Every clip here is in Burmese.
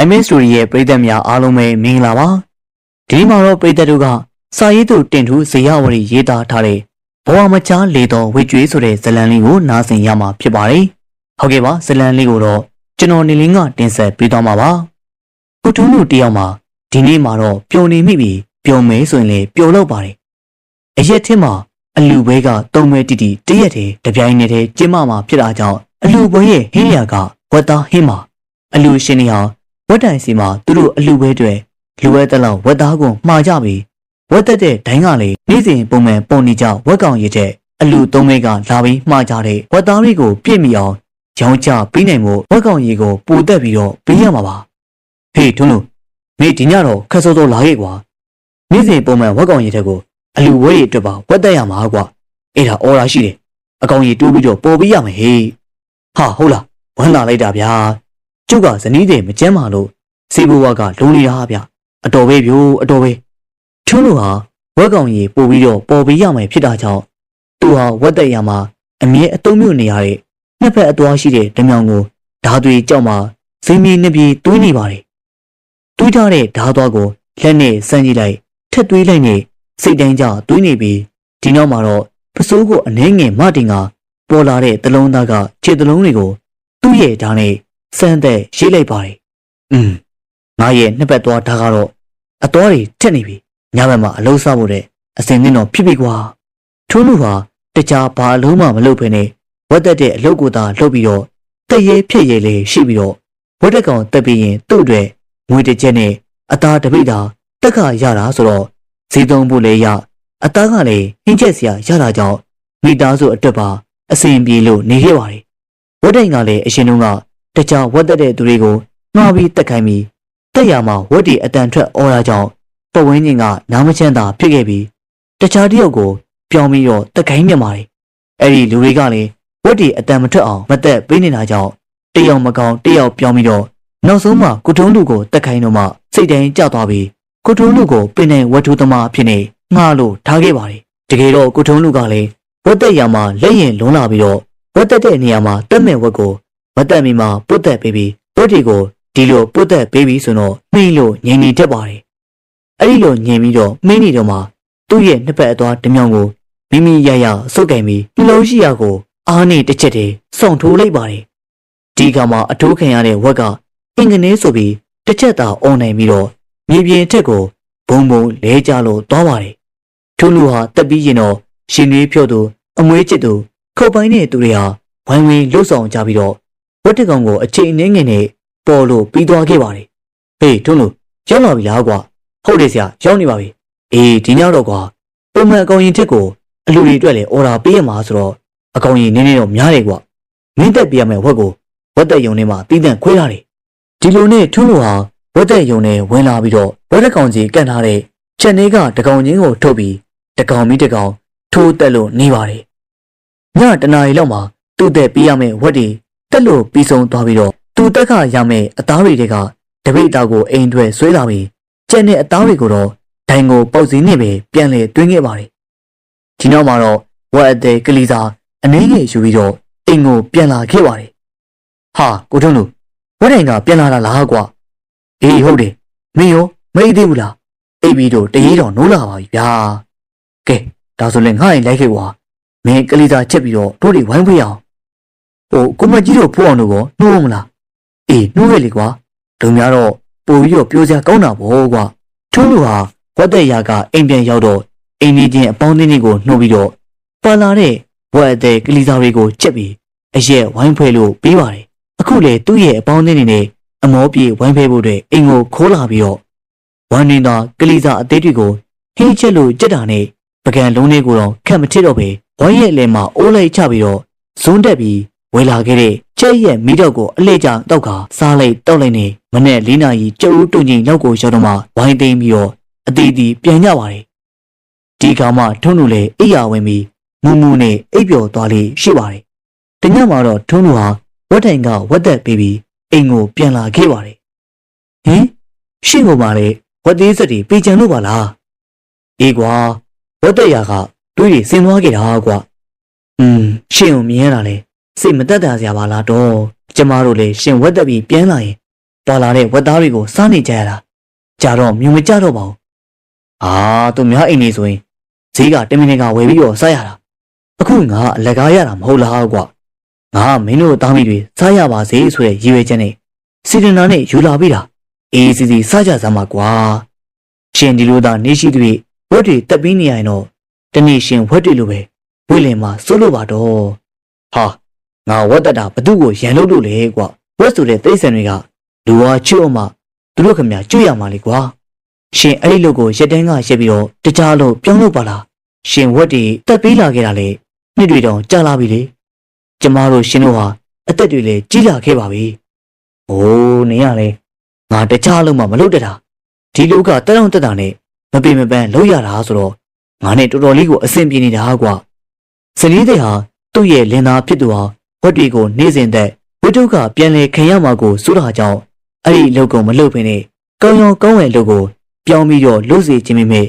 Diamond Story ရဲ့ပရိသတ်များအားလုံးပဲမင်္ဂလာပါဒီနေ့မှာတော့ပရိသတ်တို့ကစာရေးသူတင်ထူးဇေယဝရီရေးသားထားတဲ့ဘဝမချားလေတော်ဝေကျွေးဆိုတဲ့ဇာတ်လမ်းလေးကိုနားဆင်ရမှာဖြစ်ပါတယ်ဟုတ်ကဲ့ပါဇာတ်လမ်းလေးကိုတော့ကျွန်တော်နေလင်းကတင်ဆက်ပေးသွားမှာပါကုထုံးတို့တယောက်မှာဒီနေ့မှာတော့ပျော်နေမိပြီပျော်မဲဆိုရင်လေပျော်တော့ပါတယ်အရက်ထင်းမှာအလူဘဲကတုံးမဲတီတီတရက်တည်းတပြိုင်နက်တည်းကျင်းမမှာဖြစ်တာကြောင့်အလူဘဲရဲ့ဟင်းရကဝတ်သားဟင်းမှာအလူရှင်နေဟာ ဝက်တိုင်စီမှာသူတို့အလှပဲတွေလူဝဲတက်လောက်ဝက်သားကိုမှားကြပြီးဝက်တက်တဲ့ဒိုင်းကလေနေ့စဉ်ပုံမှန်ပုံနေကြဝက်ကောင်ရည်တဲ့အလူသုံးမဲကလာပြီးမှားကြတဲ့ဝက်သားတွေကိုပြည့်မိအောင်ရောင်းချပေးနိုင်မှုဝက်ကောင်ရည်ကိုပူတက်ပြီးတော့ပေးရမှာပါဟေးထွန်းလို့မင်းဒီညတော့ခက်စောစောလာခဲ့ကွာနေ့စဉ်ပုံမှန်ဝက်ကောင်ရည်တဲ့ကိုအလူဝဲရည်အတွက်ပါဝက်တက်ရမှာကွာအဲ့ဒါအော်ရာရှိတယ်အကောင်ရည်တူးပြီးတော့ပေါ်ပေးရမယ်ဟေးဟာဟုတ်လားဝမ်းသာလိုက်တာဗျာ ကျုပ်ကဇနီးတယ်မကျမ်းမာလို့စေဘဝကလုံးနေတာဗျအတော်ပဲဗျိုးအတော်ပဲထွန်းလို့ဟာဝက်ကောင်ကြီးပို့ပြီးတော့ပေါ်ပေးရမယ်ဖြစ်တာကြောင့်သူဟာဝက်တက်ရမှာအမြဲအတုံးမြုပ်နေရတဲ့နှစ်ဖက်အသွားရှိတဲ့ဓမြောင်ကိုဓာသွေကြောက်မှာဇင်းမီနှစ်ပြေတွေးနေပါတယ်တွေးထားတဲ့ဓာသွားကိုလက်နဲ့စမ်းကြည့်လိုက်ထက်တွေးလိုက်နဲ့စိတ်တိုင်းကြတွေးနေပြီးဒီနောက်မှာတော့ပစိုးကိုအနှဲငယ်မတင်ကပေါ်လာတဲ့တလုံးသားကခြေတလုံးတွေကိုသူ့ရဲ့ဓာတ်နဲ့ စမ်းတဲ့ရေးလိုက်ပါတယ်။อืมငါရဲ့နှစ်ပတ်သွားဓာတ်ကတော့အတော်တွေထက်နေပြီ။ညဘက်မှာအလုံးစားဖို့တဲ့အစင်သင်းတော့ဖြစ်ပြီကွာ။ထိုးလူဟာတခြားဘာအလုံးမှမလုပ်ဘဲနဲ့ဝတ်သက်တဲ့အလုပ်ကိုသာလုပ်ပြီးတော့တရေဖြစ်ရည်လေးရှိပြီးတော့ဝတ်တက်ကောင်တက်ပြီးရင်သူ့အတွက်ငွေတစ်ချက်နဲ့အသားတစ်ပိတာတက်ခါရတာဆိုတော့ဈေးသုံးဖို့လည်းရအသားကလည်းနှင်းချက်စရာရတာကြောင့်မိသားစုအတွက်ပါအဆင်ပြေလို့နေခဲ့ပါတယ်။ဝတ်တိုင်ကလည်းအရှင်တုန်းက တခြားဝတ်တက်တဲ့သူတွေကိုငှားပြီးတက်ခိုင်းပြီးတက်ရမှာဝတ်တီအတန်ထွက်အော်ရာကြောင့်ပဝင်းချင်းကနားမချမ်းသာဖြစ်ခဲ့ပြီးတခြားတယောက်ကိုပြောင်းပြီးတော့တက်ခိုင်းမြင်ပါတယ်အဲ့ဒီလူတွေကလည်းဝတ်တီအတန်မထွက်အောင်မတက်ပေးနေတာကြောင့်တယောက်မကောင်းတယောက်ပြောင်းပြီးတော့နောက်ဆုံးမှကုထုံးလူကိုတက်ခိုင်းတော့မှစိတ်တိုင်းကျသွားပြီးကုထုံးလူကိုပင်နေဝတ်ထုသမားဖြစ်နေငှားလို့ထားခဲ့ပါတယ်တကယ်တော့ကုထုံးလူကလည်းဝတ်တက်ရမှာလက်ရင်လွန်လာပြီးတော့ဝတ်တက်တဲ့နေရာမှာတက်မဲ့ဝတ်ကို မတက်မီမှာပုတ်တက်ပေးပြီးပုတ်တီကိုဒီလိုပုတ်တက်ပေးပြီးဆိုတော့နှိမ့်လို့ငြိမ်နေတတ်ပါတယ်။အဲ့ဒီလိုငြိမ်ပြီးတော့မင်းနေတော့မှသူ့ရဲ့နှစ်ဖက်အသွားတစ်မြောင်ကိုမိမိရရစုပ်ကင်ပြီးနှလုံးရှိရာကိုအားနဲ့တစ်ချက်တည်းစောင့်ထိုးလိုက်ပါတယ်။ဒီကမှာအထိုးခံရတဲ့ဝက်ကအင်္ဂနေဆိုပြီးတစ်ချက်သာအွန်နိုင်ပြီးတော့မြေပြင်ထက်ကိုဘုံဘုံလဲကြလို့သွားပါတယ်။ထို့လူဟာတက်ပြီးရင်တော့ရှင်လေးဖြော့သူအမွေးချစ်သူခုတ်ပိုင်းတဲ့သူတွေဟာဝိုင်းဝန်းလှုပ်ဆောင်ကြပြီးတော့ ဝက်တကောင်ကိုအချိန်အနည်းငယ်နဲ့ပေါ်လို့ပြီးသွားခဲ့ပါတယ်။ဟေးထွန်းလို့ရောက်လာပြီလားကွာ။ဟုတ်တယ်ဆရာရောက်နေပါပြီ။အေးဒီညတော့ကွာပုံမှန်အကောင်ရင်ထက်ကိုအလူတွေအတွက်လည်းအော်ဒါပေးရမှာဆိုတော့အကောင်ရင်နည်းနည်းတော့များတယ်ကွာ။မင်းတက်ပြရမယ်ဝက်ကိုဝက်တက်ယုံထဲမှာတီးတန့်ခွဲထားတယ်။ဒီလိုနဲ့ထွန်းလို့ဟာဝက်တက်ယုံထဲဝင်လာပြီးတော့ဝက်တကောင်ကြီးကန်ထားတဲ့ချက်နေကတကောင်ချင်းကိုထုတ်ပြီးတကောင်မိတကောင်ထိုးတက်လို့နေပါတယ်။ညတနာရီလောက်မှာသူ့တဲ့ပေးရမယ်ဝက်တွေ တက်လို့ပြီးဆုံးသွားပြီးတော့သူတက်ခရမယ်အသားတွေတွေကတပိတ်သားကိုအိမ်ထွက်ဆွဲလာပြီးကျန်တဲ့အသားတွေကိုတော့ဒိုင်ကိုပေါက်စီးနေပဲပြန်လေတွင်းခဲ့ပါတယ်ဒီနောက်မှာတော့ဝက်အသေးကလေးစာအနေငယ်ယူပြီးတော့အိမ်ကိုပြန်လာခဲ့ပါတယ်ဟာကိုထုံးတို့ဝက်တိုင်ကပြန်လာတာလားကွာအေးဟုတ်တယ်မင်းရောမအိပ်သေးဘူးလားအိပ်ပြီးတော့တရေတော်နိုးလာပါပြီဗျာကဲဒါဆိုလည်းငါ့အိမ်လိုက်ခဲ့ကွာမင်းကလေးစာချက်ပြီးတော့တို့တွေဝိုင်းပေးအောင် ဟိုကိုမကြီးတို့ဖိုးအောင်တို့ကောနှိုးမလားအေးနှိုးခဲ့လေကွာဒုံများတော့ပို့ပြီးတော့ပြောစရာကောင်းတာပေါ့ကွာထုံးလူဟာဝတ်တဲ့ရာကအိမ်ပြန်ရောက်တော့အိမ်ကြီးချင်းအပေါင်းအသင်းတွေကိုနှိုးပြီးတော့ပါလာတဲ့ဝတ်တဲ့ကလေးစားတွေကိုချက်ပြီးအရက်ဝိုင်းဖွဲလို့ပြီးပါတယ်အခုလေသူ့ရဲ့အပေါင်းအသင်းတွေနဲ့အမောပြေဝိုင်းဖဲဖို့အတွက်အိမ်ကိုခိုးလာပြီးတော့ဝမ်းနေတာကလေးစားအသေးတွေကိုဟင်းချက်လို့ကြက်တာနဲ့ပကံလုံးလေးကိုတော့ခက်မထစ်တော့ပဲဝိုင်းရဲ့အလဲမှာအိုးလိုက်ချပြီးတော့ဇွန်းတက်ပြီး ဝေလာခဲ့တဲ့ကျဲရဲ့မိတော့ကိုအလဲကျတောက်ကစားလိုက်တောက်လိုက်နေမနဲ့လေးနာရီကျုပ်ဦးတုန်ကြီးလောက်ကိုရောက်တော့မှဝိုင်းသိမ်းပြီးတော့အတီးတီပြန်ကြပါတယ်ဒီကောင်မှထုံးလို့လေအိယာဝင်ပြီးမူမူနဲ့အိပ်ပျော်သွားလေးရှိပါတယ်တညမှာတော့ထုံးလို့ဟာဝတ်တိုင်ကဝတ်သက်ပြီးပြီးအိမ်ကိုပြန်လာခဲ့ပါတယ်ဟင်ရှင့်ကိုပါလေဝတ်သေးစက်တွေပြေချန်လို့ပါလားအေးကွာဝတ်သက်ရာကတွေးတွေဆင်းသွားခဲ့တာကွာอืมရှင့်ကိုမြင်ရတာလေ စိတ်မတက်တာစရာပါလားတော့ကျမတို့လည်းရှင်ဝက်တက်ပြီးပြန်လာရင်တော်လာတဲ့ဝက်သားတွေကိုစားနေကြရတာကြာတော့မြူမကြတော့ပါဘူးအာသူများအိမ်နေဆိုရင်ဈေးကတမင်ကဝယ်ပြီးတော့စားရတာအခုငါအလကားရတာမဟုတ်လားကွာငါမင်းတို့သားမိတွေစားရပါစေဆိုတဲ့ရည်ရွယ်ချက်နဲ့စီဒနာနဲ့ယူလာပြီးတာအေးစီစီစားကြစမ်းပါကွာရှင်ဒီလိုသာနေရှိသူဝက်တွေတက်ပြီးနေရရင်တော့တနေ့ရှင်ဝက်တွေလိုပဲဝိလင်မှာစိုးလို့ပါတော့ဟာ ငါဝက်တက်တာဘသူ့ကိုရန်လို့လို့လေကွာဝက်ဆိုတဲ့သိစံတွေကလူဝါချွတ်အောင်မှသူတို့ခမကျွတ်ရမှာလေကွာရှင်အဲ့ဒီလူကိုရက်တန်းကရက်ပြီးတော့တခြားလို့ပြောင်းလို့ပါလားရှင်ဝက်တွေတက်ပြီးလာခဲ့တာလေနှစ်တွေတောင်ကြာလာပြီလေကျမတို့ရှင်တို့ဟာအသက်တွေလည်းကြီးလာခဲ့ပါပြီ။အိုးနင်ကလေငါတခြားလုံးမှမလုပ်တတ်တာဒီလူကတက်တော့တက်တာနဲ့မပေမပန်းလုပ်ရတာဆိုတော့ငါနဲ့တော်တော်လေးကိုအဆင်ပြေနေတာကွာ။စလီးတဲ့ဟာသူ့ရဲ့လင်သားဖြစ်သူဟာ ဝက်တွေကိုနေ့စဉ်သက်ဝိတုကပြန်လေခင်ရမှာကိုစိုးတာကြောင့်အဲ့ဒီလုပ်ကုန်မလုပ်ဖ ೇನೆ ကောင်းရောကောင်းဝယ်လုပ်ကိုပြောင်းပြီးတော့လုပ်စီခြင်းမိမေ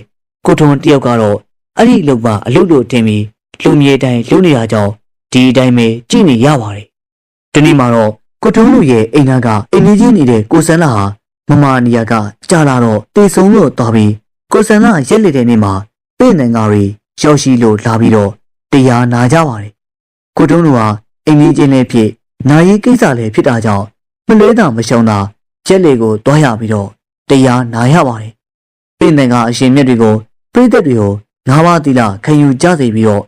ကိုထွန်တယောက်ကတော့အဲ့ဒီလုပ်ပါအလုပ်လို့တင်ပြီးလူမြေတိုင်းလုပ်နေတာကြောင့်ဒီအတိုင်းပဲကြည့်နေရပါတယ်။ဒီနေ့မှာတော့ကိုထုံးလူရဲ့အိမ်နာကအိမ်ကြီးနေတဲ့ကိုစန်းလာဟာမမနီယာကကြာလာတော့တေဆုံးလို့သွားပြီးကိုစန်းလာရက်လက်တဲ့နေ့မှာပြည့်နိုင်ကားရီရောက်ရှိလို့လာပြီးတော့တရားနာကြပါတယ်။ကိုထုံးလူဟာ အိမ်ကြီးချင်းလေးဖြစ်နာရီကိစ္စလည်းဖြစ်တာကြောင့်မလဲတာမရှုံတာရက်လေကိုတွားရပြီးတော့တရားနာရပါတယ်။ပြည့်နိုင်ကအရှင်မြတ်တွေကိုပြိသက်တွေကိုငါးပါးသီလခံယူကြစေပြီးတော့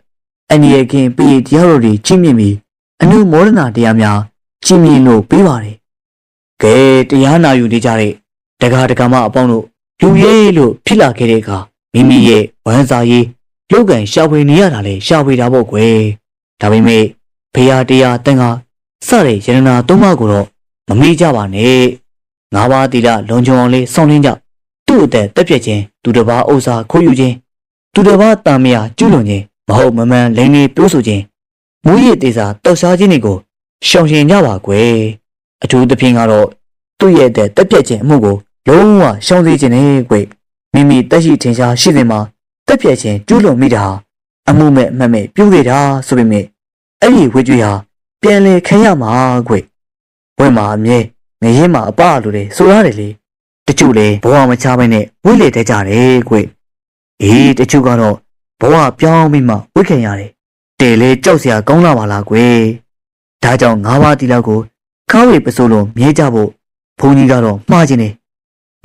အန်ဒီရဲ့ခင်ပြည်တရားတော်တွေကြီးမြင့်ပြီးအနုမောဒနာတရားများကြီးမြင့်လို့ပေးပါတယ်။ကဲတရားနာယူနေကြတဲ့တက္ကဒကမအပေါင်းတို့လူရေးလို့ဖြစ်လာခဲ့တဲ့အခါမိမိရဲ့ဝမ်းစာရေးလောက်ကန်ရှာဖွေနေရတာလေရှာဖွေတာပေါ့ကွယ်။ဒါပေမဲ့ ဖေယားတရားတန်ခါစတဲ့ယရနာသုံးပါးကိုတော့မမေ့ကြပါနဲ့။ငါးပါးတီလာလုံခြုံအောင်လေးစောင့်လင်းကြ။သူ့အသက်တက်ပြက်ခြင်းသူတစ်ပါးဥစ္စာခိုးယူခြင်းသူတစ်ပါးတာမယာကျุလွန်ခြင်းမဟုတ်မမှန်လိန်နေပြောဆိုခြင်းမူရည်သေးစာတောက်စားခြင်းတွေကိုရှောင်ရှင်ကြပါကွယ်အထူးသဖြင့်ကတော့သူ့ရဲ့တဲ့တက်ပြက်ခြင်းအမှုကိုလုံးဝရှောင်စေခြင်းနဲ့ကွယ်မိမိတက်ရှိထင်ရှားရှိစဉ်မှာတက်ပြက်ခြင်းကျူးလွန်မိတာအမှုမဲ့အမှတ်မဲ့ပြုခဲ့တာဆိုပေမဲ့ အဲ့ဒီဝေကြွေဟာပြန်လေခံရမှာကွယ်ဝဲမှာအမြဲငရင်မှာအပလိုတယ်ဆိုရတယ်လေတချို့လေဘဝမချဘဲနဲ့ဝိလေတဲ့ကြတယ်ကွယ်အေးတချို့ကတော့ဘဝပြောင်းပြီးမှဝိခင်ရတယ်တဲလေကြောက်စရာကောင်းလာပါလားကွယ်ဒါကြောင့်ငါးပါးတီလောက်ကိုခါဝေပစိုးလုံးမြဲကြဖို့ဘုန်းကြီးကတော့မှားခြင်းနေ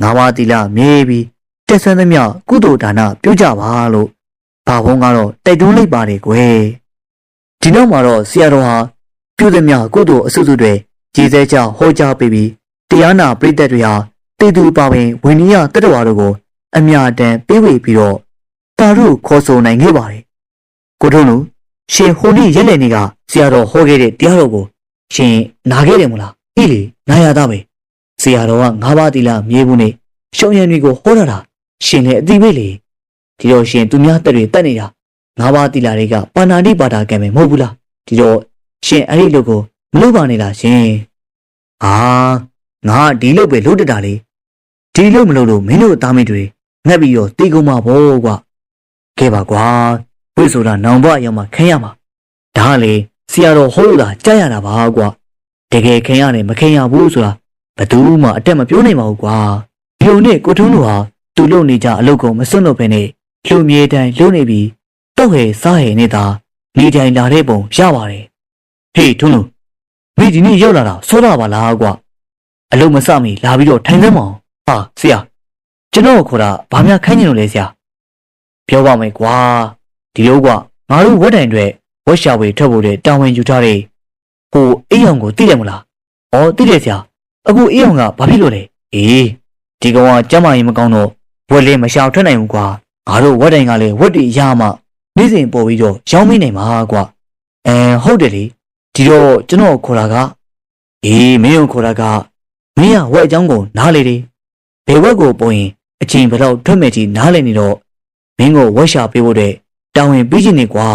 ငါးပါးတီလမြဲပြီးတက်ဆွမ်းသမျှကုသိုလ်ဒါနပြုကြပါလို့ဘာဘုန်းကတော့တိုက်တွန်းလိုက်ပါတယ်ကွယ် ဒီနောက်မှာတော့ဆရာတော်ဟာပြုသမျှကုသိုလ်အစုစုတွေကြည်စဲကြဟောကြားပေးပြီးတရားနာပရိသတ်တွေဟာတေသူပါဝင်ဝိနည်းယတတ္တဝါတို့ကို အမြတမ်းပေးဝေပြီးတော့တာတို့ခေါ်ဆိုနိုင်ခဲ့ပါတယ်ကိုထုံးလူရှင်ဟိုနေ့ရက်နေနေကဆရာတော်ဟောခဲ့တဲ့တရားတော်ကိုရှင်နာခဲ့တယ်မလားအေးလေနာရတာပဲဆရာတော်ကငါးပါးတိလာမြေဘူးနဲ့ရှုံရံတွေကိုဟောတာတာရှင်လည်းအသိပဲလေဒီတော့ရှင်သူများတက်တွေတက်နေတာ ငါးပါးတိလာတွေကပါဏာတိပါတာကံပဲမဟုတ်ဘူးလားဒီတော့ရှင်အဲ့ဒီလူကိုမလုပ်ပါနဲ့လားရှင်အာငါဒီလုပ်ပဲလုပ်တတ်တာလေဒီလုပ်မလုပ်လို့မင်းတို့အသားမင်းတွေငှက်ပြီးတော့တီးကုန်မှာပေါ့ကွာခဲ့ပါကွာဝိဆိုတာနောင်ဘအရောက်မှခင်းရမှာဒါကလေဆရာတော်ဟောလို့သာကြားရတာပါကွာတကယ်ခင်းရတယ်မခင်းရဘူးဆိုတာဘယ်သူမှအတက်မပြောနိုင်ပါဘူးကွာဒီုံနဲ့ကိုထုံးတို့ဟာသူ့လုံနေကြအလုပ်ကုန်မစွန့်လို့ပဲနဲ့လူမြေတိုင်းလုံနေပြီး တော့ဟဲစားဟဲနေတာနေတိုင်းလာတဲ့ပုံရပါတယ်ဟေးထုံးလို့မိဒီနေ့ရောက်လာတာစောတာပါလားကွာအလုံးမစမီလာပြီးတော့ထိုင်သမ်းမအောင်ဟာဆရာကျွန်တော်ခေါ်တာဘာများခိုင်းနေလို့လဲဆရာပြောပါမယ်ကွာဒီလိုကငါတို့ဝက်တိုင်တွေဝက်ရှာဝေထွက်ဖို့တဲ့တာဝန်ယူထားတဲ့ဟိုအေးအောင်ကိုသိတယ်မလားဩသိတယ်ဆရာအခုအေးအောင်ကဘာဖြစ်လို့လဲအေးဒီကောင်ကကျမ်းမာရင်မကောင်းတော့ဝက်လေးမရှာထွက်နိုင်ဘူးကွာငါတို့ဝက်တိုင်ကလည်းဝက်တီရမှ နေ့စဉ်ပေါ်ပြီးတော့ရောင်းမိနိုင်မှာကွာအဲဟုတ်တယ်လေဒီတော့ကျွန်တော်ခေါ်တာကအေးမင်းကိုခေါ်တာကမင်းကဝက်အကြောင်းကိုနားလေတယ်ဘယ်ဝက်ကိုပေါ်ရင်အချိန်ဘယ်တော့ထွက်မဲ့ကြီးနားလည်နေတော့မင်းကိုဝက်ရှာပေးဖို့တဲ့တောင်းဝင်ပြီးချင်နေကွာ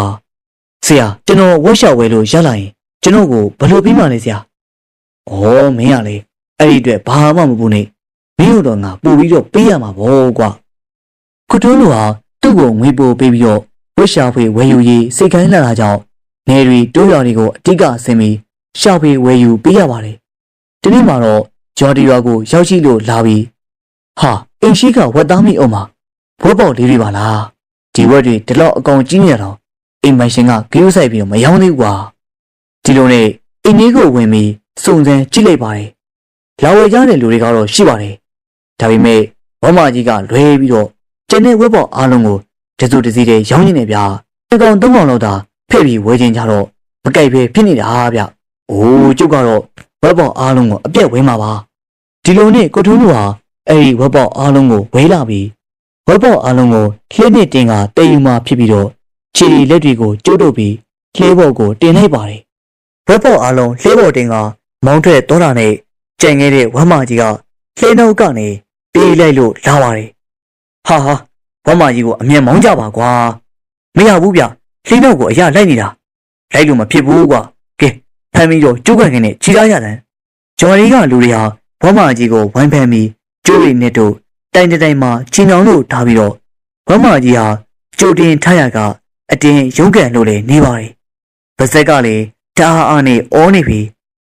ဆရာကျွန်တော်ဝက်ရှာဝဲလို့ရလာရင်ကျွန်တော်ကိုဘယ်လိုပြီးမှလဲဆရာဩမင်းကလေအဲ့ဒီအတွက်ဘာမှမပူနဲ့မင်းတို့တော့ငါပူပြီးတော့ပေးရမှာပေါ့ကွာခုထုံးတို့ဟာသူ့ကိုငွေပို့ပေးပြီးတော့ ဝက်ရှာဖွေဝယ်ယူရေးစိတ်ခိုင်းလာတာကြောင့်နေရီတိုးရွာတွေကိုအတိကဆင်ပြီးရှာဖွေဝယ်ယူပေးရပါတယ်ဒီနေ့မှာတော့ဂျော်ဒီရွာကိုရောက်ရှိလို့လာပြီးဟာအိမ်ရှိကဝက်သားမိအောင်မှာဘိုးပေါက်လေးတွေပါလားဒီဝက်တွေဒီလောက်အကောင်ကြီးနေတော့အိမ်မရှင်ကဂရုစိုက်ပြီးတော့မယောင်းသေးဘူးကွာဒီလိုနဲ့အိမ်ကြီးကိုဝင်ပြီးစုံစမ်းကြည့်လိုက်ပါတယ်လာဝယ်ကြတဲ့လူတွေကတော့ရှိပါတယ်ဒါပေမဲ့ဝမကြီးကလွဲပြီးတော့ကျန်တဲ့ဝက်ပေါက်အားလုံးကို တစုတစည်းတည်းရောင်းနေတယ်ဗျာတစ်ကောင်သုံးကောင်လောက်သာဖဲ့ပြီးဝယ်ခြင်းကြတော့မကြိုက်ပဲဖြစ်နေတာဗျအိုးကျုပ်ကတော့ဝက်ပေါက်အားလုံးကိုအပြက်ဝဲမှာပါဒီလိုနဲ့ကိုထုံးတို့ဟာအဲ့ဒီဝက်ပေါက်အားလုံးကိုဝဲလာပြီးဝက်ပေါက်အားလုံးကိုလှည့်နဲ့တင်ကတည်ယူမှဖြစ်ပြီးတော့ခြေလက်တွေကိုကျုပ်တို့ပြီးလှဲဘော်ကိုတင်လိုက်ပါတယ်ဝက်ပေါက်အားလုံးလှဲဘော်တင်ကမောင်းထွက်သွားတာနဲ့ကြံခဲ့တဲ့ဝမ်းမကြီးကလှဲနှုတ်ကနေပြေးလိုက်လို့လာပါတယ်ဟာဟာ ဝမ်းမကြီးကိုအမျက်မောင်းကြပါကွာမရဘူးဗျလှဲနှုတ်ကိုအရလိုက်နေတာလိုက်လို့မဖြစ်ဘူးကွာကဲဖမ်းပြီးတော့ကျုပ်ကန်ကနေခြိထားရတဲ့ဂျော်ရီကလူတွေဟာဝမ်းမကြီးကိုဝိုင်းဖမ်းပြီးကျိုးရီနဲ့တို့တိုင်တိုင်မှာချီနှောင်လို့ထားပြီးတော့ဝမ်းမကြီးဟာကြိုတင်ထားရကအတင်းရုံးကန်လို့လည်းနေပါတယ်။ဗဇက်ကလည်းတအားအားနဲ့အောနေပြီ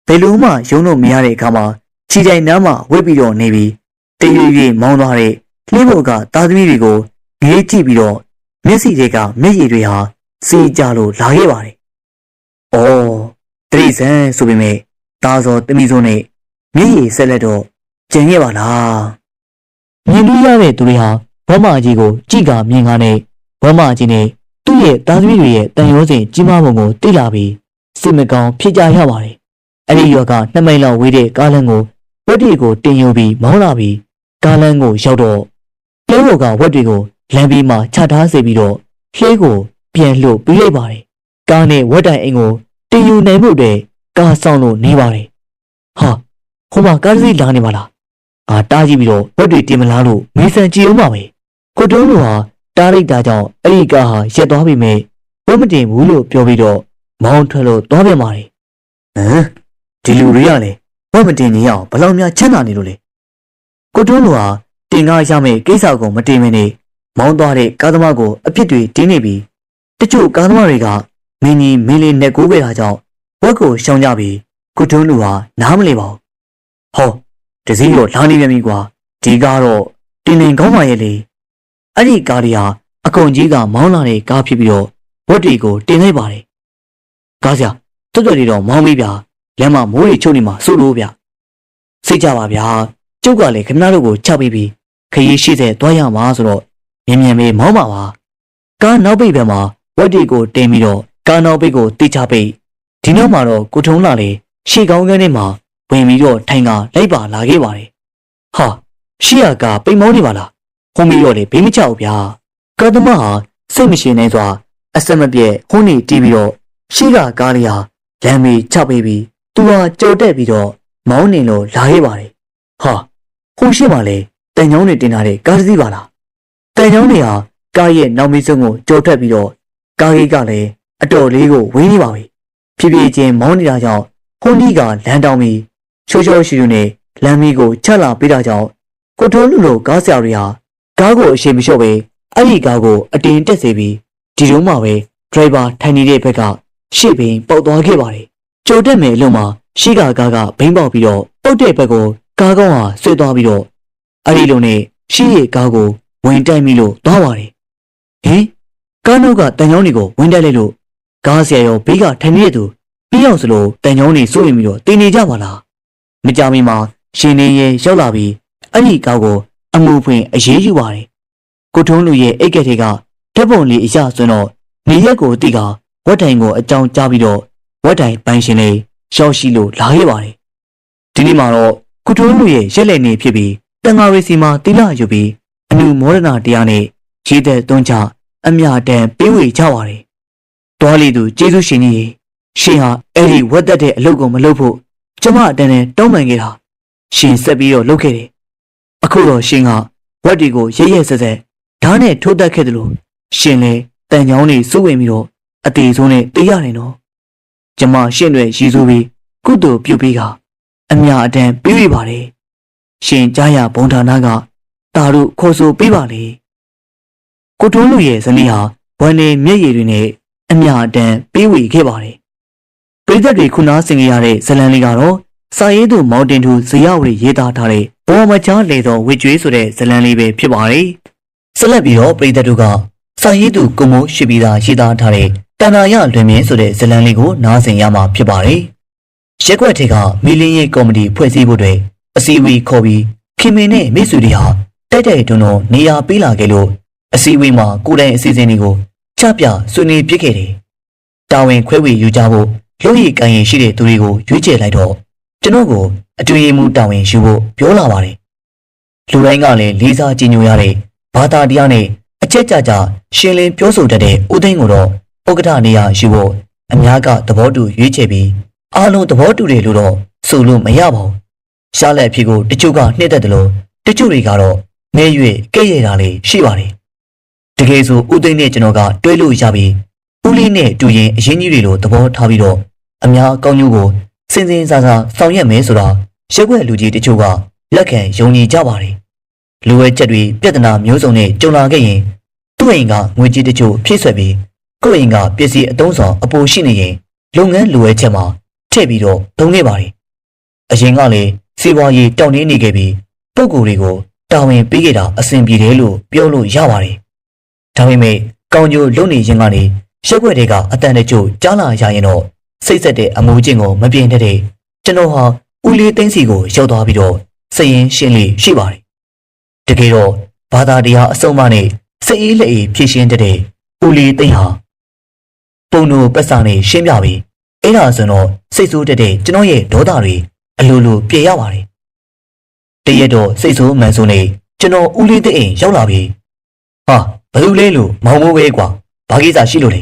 ဘယ်လိုမှရုံးလို့မရတဲ့အခါမှာခြိတိုင်နားမှာဝိတ်ပြီးတော့နေပြီးတရွေ့ရွေ့မောင်းသွားတဲ့လှင်းဘုတ်ကသားသမီးတွေကို ငေးကြည့်ပြီးတော့မျက်စိတွေကမျက်ရည်တွေဟာစီကြလို့လာခဲ့ပါတယ်။အော်တရိစံဆိုပေမဲ့သားစောတမိစောနဲ့မျက်ရည်ဆက်လက်တော့ကျင်ခဲ့ပါလား။မြင်လို့ရတဲ့သူတွေဟာဘောမကြီးကိုကြည့်ကမြင်ကားနဲ့ဘောမကြီးနဲ့သူ့ရဲ့သားသမီးတွေရဲ့တန်ရုံးစဉ်ကြီးမားပုံကိုသိလာပြီးစိတ်မကောင်းဖြစ်ကြရပါတယ်။အဲ့ဒီရောကနှစ်မိနစ်လောက်ဝေးတဲ့ကားလမ်းကိုဝက်တွေကိုတင်ယူပြီးမောင်းလာပြီးကားလမ်းကိုရောက်တော့လဲဘော်ကဝက်တွေကို လမ်းပြီးမှချထားစေပြီးတော့လှေးကိုပြန်လှုပ်ပြီးလိုက်ပါတယ်။ကားနဲ့ဝက်တိုင်အိမ်ကိုတင်ယူနိုင်ဖို့အတွက်ကားဆောင်လို့နေပါတယ်။ဟာဟိုမှာကားတစ်စီးလာနေပါလား။ငါတားကြည့်ပြီးတော့ဝက်တွေတင်မလားလို့မေးဆန်ကြည့်အောင်ပါပဲ။ကိုတုံးတို့ဟာတားလိုက်တာကြောင့်အဲ့ဒီကားဟာရက်သွားပြီမဲ့ဝက်မတင်ဘူးလို့ပြောပြီးတော့မောင်းထွက်လို့သွားပြန်ပါတယ်။ဟမ်ဒီလူတွေကလည်းဝက်မတင်နေရအောင်ဘယ်လောက်များချမ်းသာနေလို့လဲ။ကိုတုံးတို့ဟာတင်ကားရမယ့်ကိစ္စကိုမတင်မနေ မောင်းသွားတဲ့ကားသမားကိုအပြစ်တွေတင်းနေပြီးတချို့ကားသမားတွေကမင်းကြီးမင်းလေးနဲ့ကိုးခဲ့တာကြောင့်ဝက်ကိုရှောင်ကြပြီးကိုတုံးလူဟာနားမလည်ပါဘူး။ဟောတစည်းတော့လာနေပြန်ပြီကွာဒီကားတော့တင်တင်ကောင်းပါရဲ့လေအဲ့ဒီကားတွေဟာအကုန်ကြီးကမောင်းလာတဲ့ကားဖြစ်ပြီးတော့ဝက်တွေကိုတင်လိုက်ပါတယ်ကားစရာတွတ်တွတ်လေးတော့မောင်းပြီးဗျာလမ်းမှာမိုးတွေချုပ်နေမှာစိုးလို့ဗျစိတ်ကြပါဗျာကျုပ်ကလည်းခင်ဗျားတို့ကိုချပြီးပြီးခရီးရှိတဲ့တွားရမှာဆိုတော့ မြင်မြန်လေးမောင်းပါပါကားနောက်ပိတ်ဘက်မှာဝက်တွေကိုတင်ပြီးတော့ကားနောက်ပိတ်ကိုတိချပိတ်ဒီနောက်မှာတော့ကိုထုံးလာလေရှေ့ကောင်းကန်းထဲမှာဝင်ပြီးတော့ထိုင်ကလိုက်ပါလာခဲ့ပါတယ်ဟာရှေ့ကပိတ်မောင်းနေပါလားဟုံးပြီးတော့လေဘေးမချဘူးဗျာကာသမားဟာစိတ်မရှိနေစွာအစမပြဲဟုံးနေတီးပြီးတော့ရှေ့ကကားလေးဟာလမ်းမေးချပေးပြီးသူဟာကြော်တက်ပြီးတော့မောင်းနေလို့လာခဲ့ပါတယ်ဟာဟိုရှိမှလေတန်ချောင်းနေတင်ထားတဲ့ကားတစ်စီးပါလား တန်ချောင်းနေဟာကားရဲ့နောက်မေးစုံကိုကြော်တက်ပြီးတော့ကားကြီးကလည်းအတော်လေးကိုဝင်းနေပါပြီဖြည်းဖြည်းချင်းမောင်းနေတာကြောင့်ဟွန်ဒီကလမ်းတောင်းပြီးချိုးချိုးရှူရှူနဲ့လမ်းမီးကိုချက်လာပေးတာကြောင့်ကိုထုံးလူလိုကားဆရာတွေဟာကားကိုအရှိန်မလျှော့ပဲအဲ့ဒီကားကိုအတင်းတက်စေပြီးဒီတုန်းမှပဲဒရိုင်ဘာထိုင်နေတဲ့ဘက်ကရှေ့ဘင်းပေါက်သွားခဲ့ပါတယ်။ကြိုတက်မယ်အလုံးမှာရှေ့ကကားကဘိန်းပေါက်ပြီးတော့ပုတ်တဲ့ဘက်ကိုကားကောင်းဟာဆွဲသွားပြီးတော့အဲ့ဒီလိုနဲ့ရှေ့ရဲ့ကားကို ဝင်တိုက်မိလို့သွားပါတယ်။ဟင်ကားနောက်ကတန်ချောင်းတွေကိုဝင်တိုက်လိုက်လို့ကားဆရာရောဘေးကထိုင်နေတဲ့သူပြီးအောင်စလို့တန်ချောင်းတွေစိုးရင်ပြီးတော့တင်နေကြပါလား။မကြမီမှာရှင်နေရင်ရောက်လာပြီးအဲ့ဒီကားကိုအမှုဖွင့်အရေးယူပါတယ်။ကိုထုံးလူရဲ့အိတ်ကက်တွေကဓာတ်ပုံလေးအရဆွန်းတော့နေရက်ကိုတိကဝက်တိုင်ကိုအကြောင်းကြားပြီးတော့ဝက်တိုင်ပိုင်ရှင်လေးရှောက်ရှိလို့လာခဲ့ပါတယ်။ဒီနေ့မှာတော့ကိုထုံးလူရဲ့ရက်လက်နေဖြစ်ပြီးတန်ဃာရီစီမှာတိလယူပြီး အနုမောဒနာတရားနဲ့ရေးတဲ့သွန်းချအမြတန်ပေးဝေကြပါတယ်။တောလီသူကျေးဇူးရှင်ကြီးရှင်ဟာအဲ့ဒီဝက်သက်တဲ့အလုပ်ကိုမလုပ်ဖို့ကျမအတန်းနဲ့တောင်းပန်ခဲ့တာရှင်ဆက်ပြီးတော့လုပ်ခဲ့တယ်အခုတော့ရှင်ကဝက်ဒီကိုရဲရဲဆက်ဆက်ဓာတ်နဲ့ထိုးတက်ခဲ့တယ်လို့ရှင်လဲတန်ချောင်းနေစိုးဝင်ပြီးတော့အသေးဆုံးနဲ့တေးရတယ်နော်ကျမရှင်တွေရည်စူးပြီးကုသိုလ်ပြုပြီးကအမြအတန်းပြေးပြပါတယ်ရှင်ကြားရဘုံဌာနက တာတို့ခေါ်ဆိုပေးပါလေကိုထုံးလူရဲ့ဇနီးဟာဝမ်းနေမျက်ရည်တွေနဲ့အမြအတန်းပေးဝေခဲ့ပါတယ်ပြည်သက်တွေခုနာဆင်ကြရတဲ့ဇလန်လေးကတော့စာရေးသူမောင်တင်သူဇေယဝရီရေးသားထားတဲ့ဘောမချားလေတော်ဝစ်ကျွေးဆိုတဲ့ဇာတ်လမ်းလေးပဲဖြစ်ပါတယ်။ဆက်လက်ပြီးတော့ပြည်သက်တို့ကစာရေးသူကုမိုးရှိပြီးသားရေးသားထားတဲ့တဏ္ဍာရလွင်မြင်းဆိုတဲ့ဇာတ်လမ်းလေးကိုနားဆင်ရမှာဖြစ်ပါတယ်။ရက်ွက်ထေကမီလင်းရေးကော်မတီဖွဲ့စည်းဖို့အတွက်အစည်းအဝေးခေါ်ပြီးခင်မင်းနဲ့မိတ်ဆွေတွေဟာ တိုက်တိုက်တွန်းတွန်းနေရာပေးလာခဲ့လို့အစည်းအဝေးမှာကိုယ်တိုင်အစီအစဉ်တွေကိုချပြဆွေးနွေးပြခဲ့တယ်။တာဝန်ခွဲဝေယူကြဖို့လူရည်ကံရင်ရှိတဲ့သူတွေကိုရွေးချယ်လိုက်တော့ကျွန်တော်ကိုအတွေ့အမှုတာဝန်ယူဖို့ပြောလာပါတယ်။လူတိုင်းကလည်းလေးစားကြည်ညိုရတဲ့ဘာသာတရားနဲ့အချက်ကြကြရှင်းလင်းပြောဆိုတတ်တဲ့ဦးသိန်းကိုတော့ဥက္ကဋ္ဌနေရာယူဖို့အများကသဘောတူရွေးချယ်ပြီးအားလုံးသဘောတူတယ်လို့တော့ဆိုလို့မရပါဘူး။ရှားလက်အဖြစ်ကိုတချို့ကနှိမ့်သက်တယ်လို့တချို့တွေကတော့ မဲရွေကဲ့ရဲ့တာလေးရှိပါတယ်။တကယ်ဆိုဦးသိန်းနဲ့ကျွန်တော်ကတွဲလို့ရပြီးဦးလေးနဲ့တူရင်အရင်ကြီးတွေလိုသဘောထားပြီးတော့အများအကောင်းကျိုးကိုစင်စင်စားစားဆောင်ရွက်မယ်ဆိုတာရက်ွက်လူကြီးတချို့ကလက်ခံယုံကြည်ကြပါတယ်။လူဝဲချက်တွေပြဿနာမျိုးစုံနဲ့ကြုံလာခဲ့ရင်သူ့အိမ်ကငွေကြေးတချို့ဖြည့်ဆွက်ပြီးကိုယ့်အိမ်ကပစ္စည်းအသုံးဆောင်အပိုရှိနေရင်လုပ်ငန်းလူဝဲချက်မှာထည့်ပြီးတော့သုံးခဲ့ပါတယ်။အရင်ကလည်းစီးပွားရေးတောင်းနေနေခဲ့ပြီးပုံကိုယ်တွေကို တာဝန်ပေးခဲ့တာအဆင်ပြေတယ်လို့ပြောလို့ရပါတယ်။ဒါပေမဲ့ကောင်းကျိုးလုပ်နေရင်ကနေရက်ွက်တွေကအတန်တချို့ကြားလာရရင်တော့စိတ်ဆက်တဲ့အမှုချင်းကိုမပြင်းတတ်တဲ့ကျွန်တော်ဟာဦးလေးသိန်းစီကိုရောက်သွားပြီးတော့စရင်ရှင်းလေးရှိပါတယ်။တကယ်တော့ဘာသာတရားအစုံမနဲ့စိတ်အေးလက်အေးဖြည့်ရှင်းတတ်တဲ့ဦးလေးသိန်းဟာပုံတို့ပတ်စာနဲ့ရှင်းပြပြီးအဲ့ဒါဆိုတော့စိတ်ဆိုးတတ်တဲ့ကျွန်တော်ရဲ့ဒေါသတွေအလိုလိုပြေရပါတယ်။ တရက်တော့စိတ်ဆိုးမှန်ဆိုနေကျွန်တော်ဦးလေးသိန်းအိမ်ရောက်လာပြီ။ဟာဘယ်လိုလဲလို့မောင်မိုးပဲကွာဘာကိစ္စရှိလို့လဲ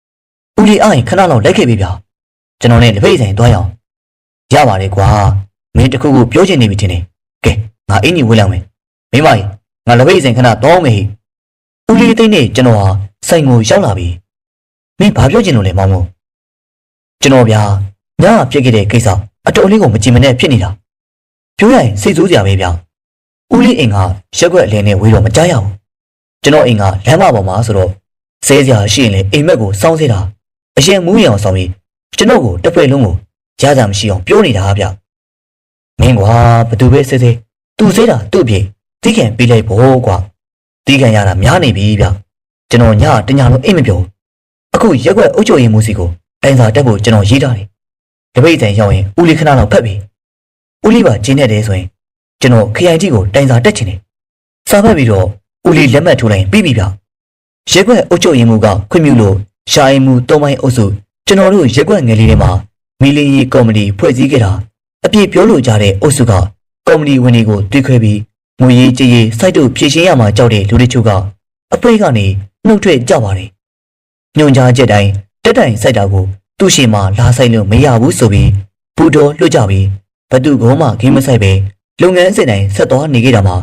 ။ဦးလေးအားရင်ခဏလောက်လိုက်ခဲ့ပြီဗျာ။ကျွန်တော်နဲ့လက်ဖိတ်ဆိုင်သွားရအောင်။ရပါတယ်ကွာ။မင်းတခုခုပြောချင်နေပြီထင်တယ်။ကဲငါအင်းကြီးဝေးလောက်မယ်။မင်းမကြီးငါလက်ဖိတ်ဆိုင်ခဏတော့မယ်ဟိ။ဦးလေးသိန်းနဲ့ကျွန်တော်ဟာဆိုင်ကိုရောက်လာပြီ။မင်းဘာပြောချင်လို့လဲမောင်မိုး။ကျွန်တော်ဗျာညကပြစ်ခဲ့တဲ့ကိစ္စအတော်လေးကိုမကြင်မနဲ့ဖြစ်နေတာ။ ပြောရရင်စိတ်ဆိုးစရာပဲဗျာ။ဦးလေးအိမ်ကရက်ွက်အလင်းနဲ့ဝေးတော့မကြားရဘူး။ကျွန်တော်အိမ်ကလမ်းမပေါ်မှာဆိုတော့ဆဲစရာရှိရင်လေအိမ်မက်ကိုစောင်းစေတာအရင်မူးရင်အောင်ဆောင်ပြီးကျွန်တော်ကိုတစ်ဖက်လုံးကိုရတာမရှိအောင်ပြောနေတာဗျမင်းကွာဘသူပဲဆဲဆဲသူစေးတာသူ့ပြေတီးခံပေးလိုက်ဖို့ကွာတီးခံရတာများနေပြီဗျကျွန်တော်ညတညာလုံးအိမ်မပြောဘူးအခုရက်ွက်အုပ်ချုပ်ရေးမှုစီကိုတိုင်စာတက်ဖို့ကျွန်တော်ရေးထားတယ်တပိတ်တန်ရောက်ရင်ဦးလေးခဏလောက်ဖတ်ပြီ ဦးလေးပါကျင်းနေတယ်ဆိုရင်ကျွန်တော်ခရိုင်တီကိုတိုင်စာတက်ချင်တယ်စာဖတ်ပြီးတော့ဦးလေးလက်မှတ်ထိုးလိုက်ပြီးပြီဗျရက်ွက်အုပ်ချုပ်ရေးမှုကခွင့်ပြုလို့ရှာရင်မှုသုံးပိုင်းအုပ်စုကျွန်တော်တို့ရက်ွက်ငယ်လေးတွေမှာမီလီယီကော်မတီဖွဲ့စည်းခဲ့တာအပြည့်ပြောလို့ကြတဲ့အုပ်စုကကော်မတီဝင်တွေကိုတွေ့ခွဲပြီးငွေရေးကြေးရေးစိုက်တို့ဖြည့်ရှင်းရမှာကြောက်တဲ့လူတွေချို့ကအဖွဲကနေနှုတ်ထွက်ကြပါတယ်ညွန်ကြားချက်တိုင်းတက်တိုင်စိုက်တာကိုသူ့ရှင်မှာလာဆိုင်လို့မရဘူးဆိုပြီးဘူတော်လွှတ်ကြပြီး ဘသူကောမှခင်းမဆိုင်ပဲလုပ်ငန်းအစဉ်တိုင်းဆက်သွားနေကြတာမှာ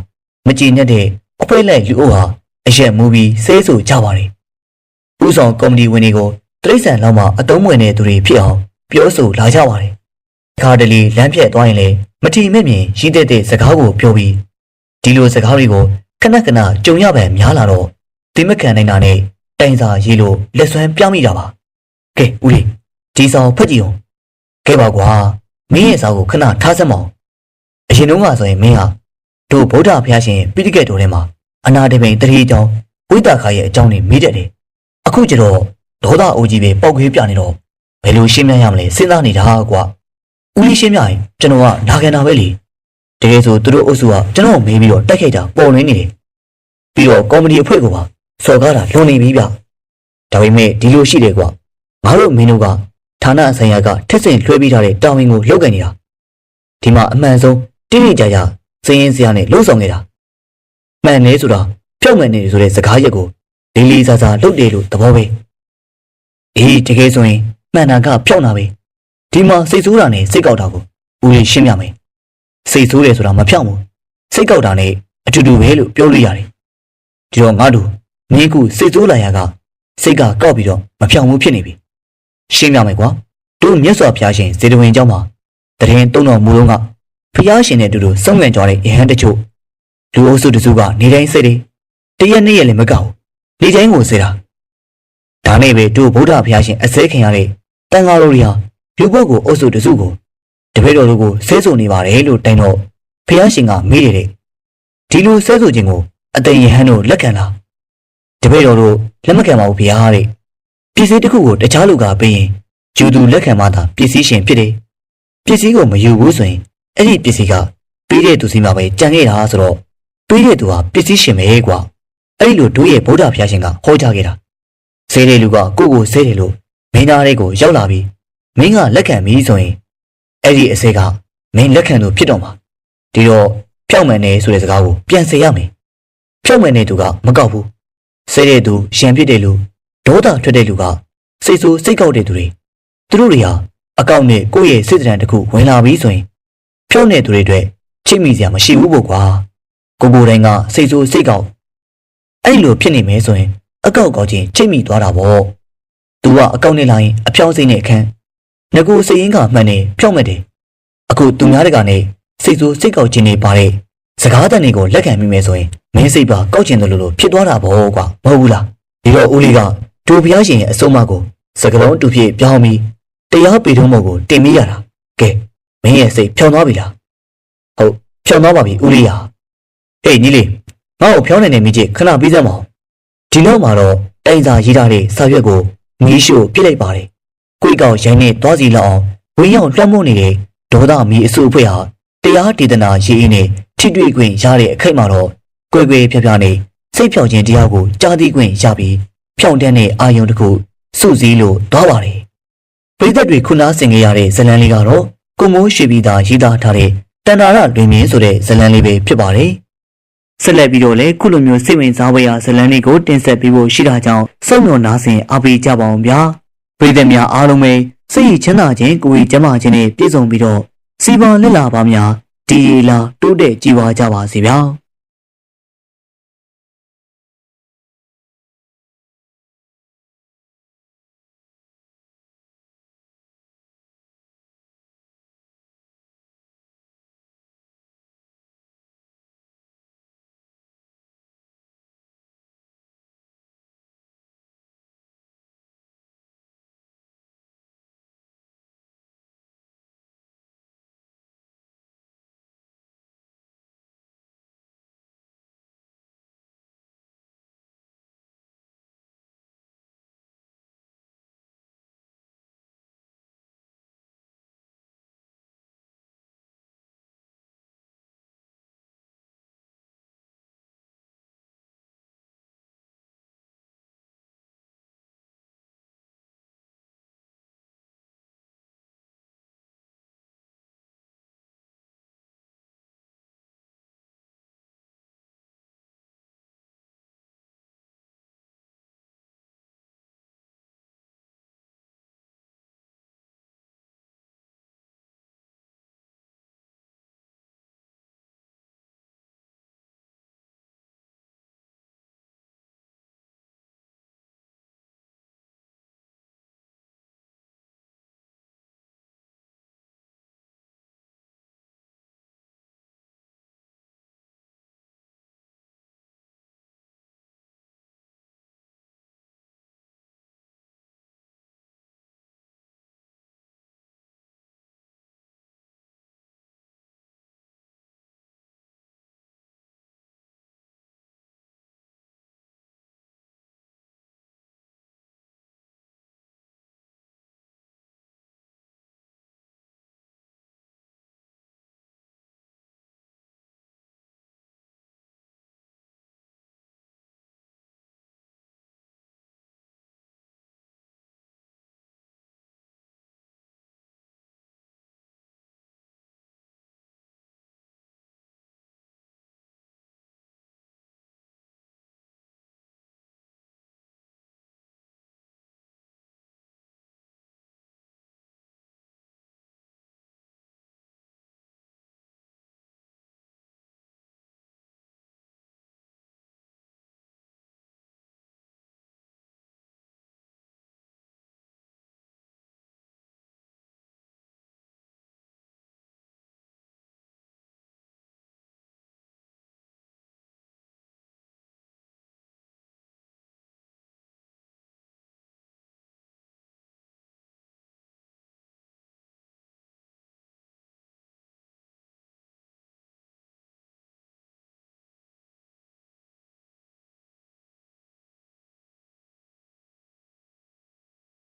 မကြည်ညက်တဲ့အဖွဲလိုက်လူအုပ်ဟာအရက်မူပြီးဆဲဆိုကြပါတယ်ဥဆောင်ကော်မတီဝင်တွေကိုတိရစ္ဆာန်လောက်မှအတုံးဝင်တဲ့သူတွေဖြစ်အောင်ပြောဆိုလာကြပါတယ်။ခါတလီလမ်းပြက်သွားရင်လည်းမထီမဲ့မြင်ရင်းတဲ့တဲ့စကားကိုပြောပြီးဒီလိုစကားတွေကိုခဏခဏကြုံရပံများလာတော့ဒီမခံနိုင်တာနဲ့တိုင်စာရေးလို့လက်ဆွမ်းပြောင်းမိတာပါ။ကဲဦးလေးဒီစာကိုဖတ်ကြည့်အောင်။ကဲပါကွာ မင်းရဲ့စာကိုခဏထားစမ်းမအောင်။အရင်တုန်းကဆိုရင်မင်းဟာတို့ဗုဒ္ဓဘုရားရှင်ပိဋကတ်တော်ထဲမှာအနာတပိန်တတိအကြောင်းဝိတ္တခါရဲ့အကြောင်းတွေမေးတတ်တယ်။အခုကျတော့ဒေါသအိုကြီးပဲပောက်ခွေးပြနေတော့ဘယ်လိုရှင်းပြရမလဲစဉ်းစားနေတာကွာဦးလေးရှင်းပြရင်ကျွန်တော်ကနာခံတာပဲလေတကယ်ဆိုသူတို့အုပ်စုကကျွန်တော်ကိုမေးပြီးတော့တိုက်ခိုက်တာပေါ်လွင်နေတယ်ပြီးတော့ကော်မတီအဖွဲ့ကပါစော်ကားတာလွန်နေပြီဗျဒါပေမဲ့ဒီလိုရှိတယ်ကွာငါတို့မင်းတို့က ဌာနဆိုင်ရာကထက်ဆင်လွှဲပြီးထားတဲ့တာဝန်ကိုလုပ်ကန်နေတာဒီမှာအမှန်ဆုံးတိတိကျကျစည်ရင်စရာနဲ့လှုပ်ဆောင်နေတာမှန်နေဆိုတာဖြောက်မှန်နေဆိုတဲ့စကားရက်ကိုလေးလေးစားစားလုပ်တယ်လို့သဘောပဲအေးတကယ်ဆိုရင်မှန်တာကဖြောက်နာပဲဒီမှာစိတ်ဆိုးတာနဲ့စိတ်ကောက်တာကိုဦးလေးရှင်းပြမယ်စိတ်ဆိုးတယ်ဆိုတာမဖြောက်ဘူးစိတ်ကောက်တာနဲ့အတူတူပဲလို့ပြောလို့ရတယ်ဒီတော့ငါတို့မင်းကူစိတ်ဆိုးလာရကစိတ်ကကောက်ပြီးတော့မဖြောက်ဘူးဖြစ်နေပြီ ရှင်းပြမယ်ကွာတို့မြတ်စွာဘုရားရှင်ဇေတဝင်ကျောင်းမှာတရင်တုံတော်မူတော့ကဘုရားရှင်နဲ့အတူတူစုံလင်ကြတဲ့ယဟန်တချို့လူအုပ်စုတစုကနေတိုင်းစိတ်တွေတရက်နှစ်ရက်လည်းမကောက်လေတိုင်းကိုစေတာဒါနဲ့ပဲတို့ဗုဒ္ဓဘုရားရှင်အစဲခင်ရတဲ့တန်ဃာတော်တွေဟာလူပုဂ္ဂိုလ်အုပ်စုတစုကိုတပည့်တော်တို့ကိုဆဲဆိုနေပါတယ်လို့တိုင်တော့ဘုရားရှင်ကမေးတယ်ဒီလိုဆဲဆိုခြင်းကိုအတန်ယဟန်တို့လက်ခံလားတပည့်တော်တို့လက်မခံပါဘူးဘုရားတဲ့ ပစ္စည်းတစ်ခုကိုတခြားလူကပေးရင်ယူသူလက်ခံမှသာပစ္စည်းရှင်ဖြစ်တယ်ပစ္စည်းကိုမယူဘူးဆိုရင်အဲ့ဒီပစ္စည်းကပေးတဲ့သူစီမှာပဲကြံခဲ့တာဆိုတော့ပေးတဲ့သူဟာပစ္စည်းရှင်ပဲကွာအဲ့ဒီလိုတို့ရဲ့ဗုဒ္ဓဘုရားရှင်ကဟောကြားခဲ့တာဆဲတဲ့လူကကိုယ့်ကိုဆဲတယ်လို့မင်းသားလေးကိုရောက်လာပြီးမင်းကလက်ခံပြီဆိုရင်အဲ့ဒီအစေကမင်းလက်ခံသူဖြစ်တော့မှာဒီတော့ဖြောက်မှန်နေဆိုတဲ့စကားကိုပြန်စေရမယ်ဖြောက်မှန်တဲ့သူကမကောက်ဘူးဆဲတဲ့သူရှံဖြစ်တဲ့လူ ဒေါသထွက်တဲ့လူကစိတ်ဆိုးစိတ်ကောက်တဲ့သူတွေသူတို့တွေဟာအကောင့်နဲ့ကိုယ့်ရဲ့စိတ်တံတစ်ခုဝင်လာပြီဆိုရင်ဖြောက်တဲ့သူတွေအတွက်ချိတ်မိစရာမရှိဘူးပေါ့ကွာကိုကိုယ်တိုင်ကစိတ်ဆိုးစိတ်ကောက်အဲ့လိုဖြစ်နေမယ်ဆိုရင်အကောက်ကောက်ချင်းချိတ်မိသွားတာပေါ့သူကအကောင့်နဲ့လာရင်အဖြောင်းစိတ်နဲ့အခန်းငကူစိတ်ရင်းကမှန်နေဖြောက်မဲ့တယ်အခုသူများတကနေစိတ်ဆိုးစိတ်ကောက်ခြင်းတွေပါတဲ့စကားတန်တွေကိုလက်ခံမိမယ်ဆိုရင်မင်းစိတ်ပါကောက်ကျင်တယ်လို့လို့ဖြစ်သွားတာပေါ့ကွာမဟုတ်ဘူးလားဒီတော့ဦးလေးက ဒိုဘုရားရှင်ရဲ့အဆုံးအမကိုစကလုံးတူဖြစ်ပြောင်းပြီးတရားပေထုံးမောကိုတင်မိရတာကဲမင်းရဲ့စိတ်ဖြောင်းသွားပြီလားဟုတ်ဖြောင်းသွားပါပြီဦးလေးဟာဟေးညီလေးငါ့ကိုဖြောင်းနေနေမိချစ်ခဏပြီးစမ်းပါဦးဒီနောက်မှာတော့တိုင်စာရေးထားတဲ့စာရွက်ကိုမီးရှို့ပြစ်လိုက်ပါတယ်ကိုယ့်ကောက်ရိုင်းနဲ့သွားစီလောက်အောင်ဝင်းရောက်လွှမ်းမိုးနေတဲ့ဒေါသမီးအစုအဖွဲ့ဟာတရားဒေသနာရေးအင်းနဲ့ထိတွေ့ခွင့်ရတဲ့အခိုက်မှာတော့ကွယ်ကွယ်ဖြားဖြားနဲ့စိတ်ဖြောင်ခြင်းတရားကိုကြားသိခွင့်ရပြီး ဖြောင်တန်းတဲ့အာယုံတစ်ခုစုစည်းလို့သွားပါတယ်ပရိသတ်တွေခုနာဆင်ကြရတဲ့ဇလံလေးကတော့ကိုမိုးရှိပြီးသားရေးသားထားတဲ့တန်တာရလွင်မြင့်ဆိုတဲ့ဇလံလေးပဲဖြစ်ပါတယ်ဆက်လက်ပြီးတော့လည်းခုလိုမျိုးစိတ်ဝင်စားဖွယ်ရာဇလံလေးကိုတင်ဆက်ပေးဖို့ရှိတာကြောင့်စောင့်မျှော်နားဆင်အားပေးကြပါအောင်ဗျာပရိသတ်များအားလုံးပဲစိတ်ရည်ချမ်းသာခြင်းကိုယ်ရည်ကျန်းမာခြင်းနဲ့ပြည့်စုံပြီးတော့စီပွားလက်လာပါများဒီရီလာတိုးတက်ကြည်ဝါကြပါစေဗျာ